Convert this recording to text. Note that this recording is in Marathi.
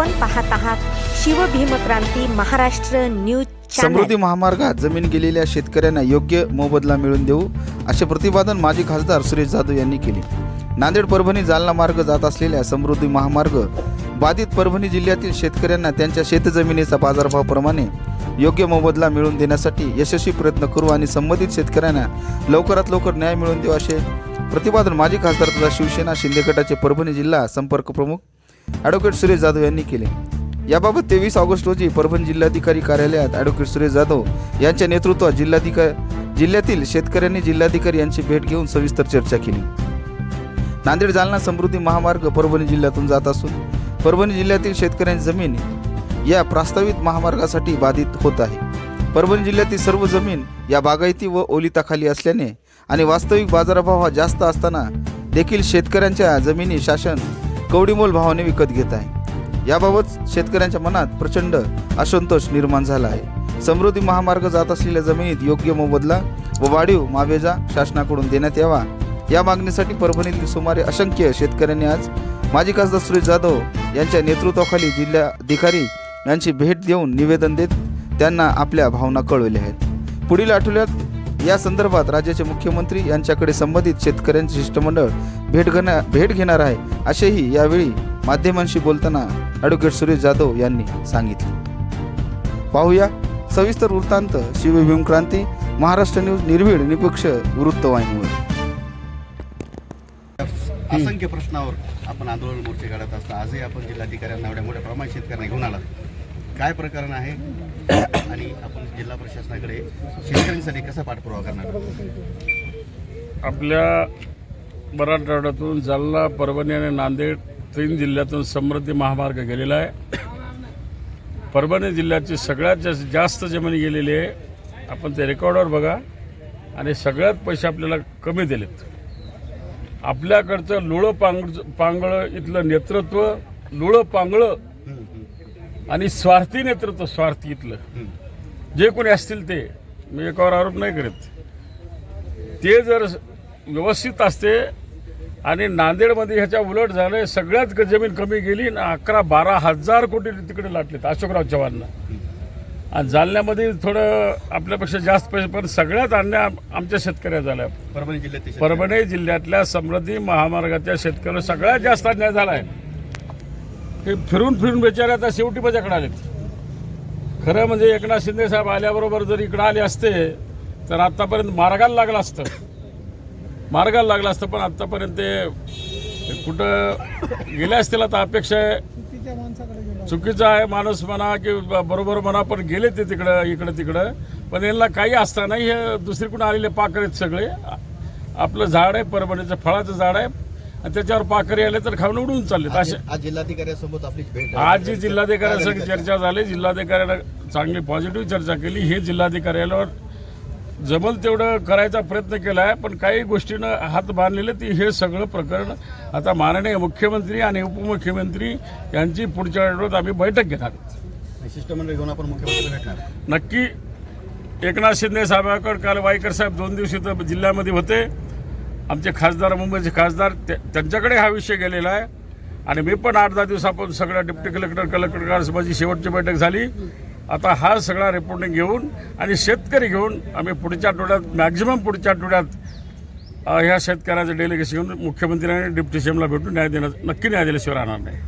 आपण पाहत आहात शिवभीमक्रांती महाराष्ट्र न्यूज समृद्धी महामार्गात जमीन गेलेल्या शेतकऱ्यांना योग्य मोबदला मिळवून देऊ असे प्रतिपादन माजी खासदार सुरेश जाधव यांनी केले. नांदेड परभणी जालना मार्ग जात असलेल्या समृद्धी महामार्ग बाधित परभणी जिल्ह्यातील शेतकऱ्यांना त्यांच्या शेतजमिनीचा बाजारभावाप्रमाणे योग्य मोबदला मिळवून देण्यासाठी यशस्वी प्रयत्न करू आणि संबंधित शेतकऱ्यांना लवकरात लवकर न्याय मिळवून देऊ असे प्रतिपादन माजी खासदार तथा शिवसेना शिंदे गटाचे परभणी जिल्हा संपर्क प्रमुख ॲडव्होकेट सुरेश जाधव यांनी केले. याबाबत तेवीस ऑगस्ट रोजी परभणी जिल्हाधिकारी कार्यालयात ॲडव्होकेट सुरेश जाधव यांच्या नेतृत्वात जिल्हाधिकारी जिल्ह्यातील शेतकऱ्यांनी जिल्हाधिकारी यांची भेट घेऊन सविस्तर चर्चा केली. नांदेड जालना समृद्धी महामार्ग परभणी जिल्ह्यातून जात असून परभणी जिल्ह्यातील शेतकऱ्यांची जमीन या प्रस्तावित महामार्गासाठी बाधित होत आहे. परभणी जिल्ह्यातील सर्व जमीन या बागायती व ओलिताखाली असल्याने आणि वास्तविक बाजारभाव हा जास्त असताना देखील शेतकऱ्यांच्या जमिनी शासन कवडीमोल भावाने विकत घेत आहे. याबाबत शेतकऱ्यांच्या मनात प्रचंड असंतोष निर्माण झाला आहे. समृद्धी महामार्ग जात असलेल्या जमिनीत योग्य मोबदला व वाढीव मावेजा शासनाकडून देण्यात यावा या मागणीसाठी परभणीतील सुमारे असंख्य शेतकऱ्यांनी आज माजी खासदार सुरेश जाधव यांच्या नेतृत्वाखाली जिल्हाधिकारी यांची भेट देऊन निवेदन देत त्यांना आपल्या भावना कळवल्या आहेत. पुढील आठवड्यात या संदर्भात राज्याचे मुख्यमंत्री यांच्याकडे संबंधित शेतकऱ्यांचे शिष्टमंडळ भेट घेणार भेट घेणार आहे असेही यावेळी माध्यमांशी बोलताना ॲडव्होकेट सुरेश जाधव यांनी सांगितले. पाहूया सविस्तर वृत्तांत शिवभीम क्रांती महाराष्ट्र न्यूज निर्भीड निपक्ष वृत्तवाहिनीवर असंख्य प्रश्नावर आपण आंदोलन मोर्चे काढत असता आजही आपण जिल्हाधिकाऱ्यांना एवढ्या मोठ्या प्रमाणात शेतकऱ्यांना घेऊन आला काय प्रकरण आहे? आणि आपण जिल्हा प्रशासनाकडे शेतकऱ्यांसाठी कसा पाठपुरावा करणार? आपल्या मराठवाड्यातून जालना परभणी आणि नांदेड तीन जिल्ह्यातून समृद्धी महामार्ग गेलेला आहे. परभणी जिल्ह्याची सगळ्यात जास्त जास्त जमिनी गेलेली आहे. आपण ते रेकॉर्डवर बघा. आणि सगळ्यात पैसे आपल्याला कमी दिलेत. आपल्याकडचं लुळं पांग पांगळं इथलं नेतृत्व लुळं पांगळं आणि स्वार्थी नेतृत्व स्वार्थी इथलं. जे कोणी असतील ते. मी एकावर आरोप नाही करत. ते जर व्यवस्थित असते आणि नांदेडमध्ये ह्याच्या उलट झालं सगळ्यात जमीन कमी गेली ना अकरा बारा हजार कोटी तिकडे लाटलेत अशोकराव चव्हाणनं. आणि जालन्यामध्ये थोडं आपल्यापेक्षा जास्त पैसे पण सगळ्यात अन्याय आम- आमच्या शेतकऱ्या झाल्या. परभणी जिल्ह्यातील शेतकरी. परभणी जिल्ह्यातल्या समृद्धी महामार्गाच्या शेतकऱ्याला सगळ्यात जास्त अन्याय झाला आहे हे फिरून फिरून बेचारे आता शेवटी माझ्याकडे आलेत. खरं म्हणजे एकनाथ शिंदे साहेब आल्याबरोबर जर इकडे आले असते तर आत्तापर्यंत मार्गाला लागलं असतं. मार्गाला लागलं असतं पण आत्तापर्यंत ते कुठं गेले असतील आता अपेक्षा आहे. चुकीचं आहे माणूस म्हणा की बरोबर म्हणा पण गेले ते तिकडं इकडं तिकडं. पण यांना काही असताना हे दुसरीकडून आलेले पाकर आहेत सगळे. आपलं झाड आहे परभणीचं फळाचं झाड आहे. आणि त्याच्यावर पाकरी आले तर खाऊन उडून चाललेत असे. आज जिल्हाधिकाऱ्यांसोबत आपली भेट आज जी जिल्हाधिकाऱ्यांसंग चर्चा झाली जिल्हाधिकाऱ्यानं चांगली पॉझिटिव्ह चर्चा केली हे जिल्हाधिकाऱ्यावर जमल तेवढं करायचा प्रयत्न केला आहे पण काही गोष्टीनं हात बांधलेले ती हे सगळं प्रकरण आता माननीय मुख्यमंत्री आणि उपमुख्यमंत्री यांची पुढच्या आठवड्यात आम्ही बैठक घेणार. शिष्टमंडळ घेऊन आपण मुख्यमंत्री भेटणार. नक्की एकनाथ शिंदे साहेबांकडे काल वाईकर साहेब दोन दिवस इथं जिल्ह्यामध्ये होते. आमचे खासदार मुंबईचे खासदार त्यांच्याकडे हा विषय गेलेला आहे. आणि मी पण आठ दहा दिवसापासून सगळ्या डिप्टी कलेक्टर कलेक्टर माझी शेवटची बैठक झाली. आता हा सगळा रिपोर्टिंग घेऊन आणि शेतकरी घेऊन आम्ही पुढच्या आठवड्यात मॅक्झिमम पुढच्या आठवड्यात ह्या शेतकऱ्याचं डेलिगेशन घेऊन मुख्यमंत्री आणि डिप्टी सीएमला भेटून न्याय देण्यात नक्की न्याय दिल्याशिवाय राहणार नाही.